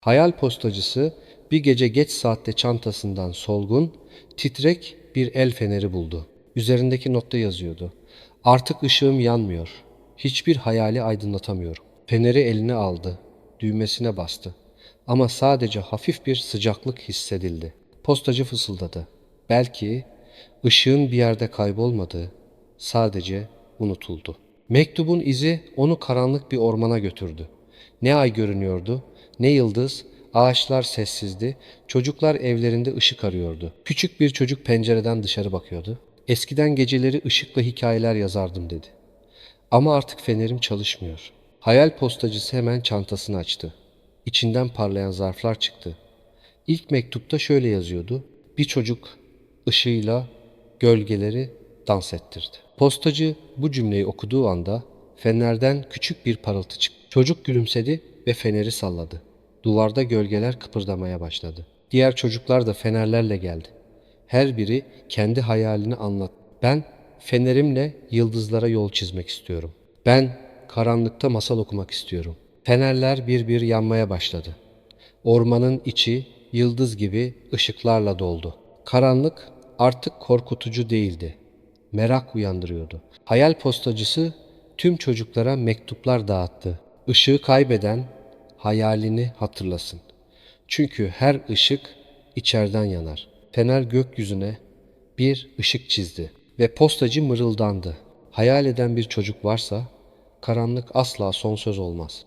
Hayal postacısı bir gece geç saatte çantasından solgun, titrek bir el feneri buldu. Üzerindeki notta yazıyordu. Artık ışığım yanmıyor. Hiçbir hayali aydınlatamıyorum. Feneri eline aldı. Düğmesine bastı. Ama sadece hafif bir sıcaklık hissedildi. Postacı fısıldadı. Belki ışığın bir yerde kaybolmadığı sadece unutuldu. Mektubun izi onu karanlık bir ormana götürdü. Ne ay görünüyordu, ne yıldız, ağaçlar sessizdi, çocuklar evlerinde ışık arıyordu. Küçük bir çocuk pencereden dışarı bakıyordu. Eskiden geceleri ışıkla hikayeler yazardım dedi. Ama artık fenerim çalışmıyor. Hayal postacısı hemen çantasını açtı. İçinden parlayan zarflar çıktı. İlk mektupta şöyle yazıyordu. Bir çocuk ışığıyla gölgeleri dans ettirdi. Postacı bu cümleyi okuduğu anda fenerden küçük bir parıltı çıktı. Çocuk gülümsedi ve feneri salladı. Duvarda gölgeler kıpırdamaya başladı. Diğer çocuklar da fenerlerle geldi. Her biri kendi hayalini anlat. Ben fenerimle yıldızlara yol çizmek istiyorum. Ben karanlıkta masal okumak istiyorum. Fenerler bir bir yanmaya başladı. Ormanın içi yıldız gibi ışıklarla doldu. Karanlık artık korkutucu değildi. Merak uyandırıyordu. Hayal postacısı tüm çocuklara mektuplar dağıttı. Işığı kaybeden hayalini hatırlasın. Çünkü her ışık içeriden yanar. Fener gökyüzüne bir ışık çizdi ve postacı mırıldandı. Hayal eden bir çocuk varsa karanlık asla son söz olmaz.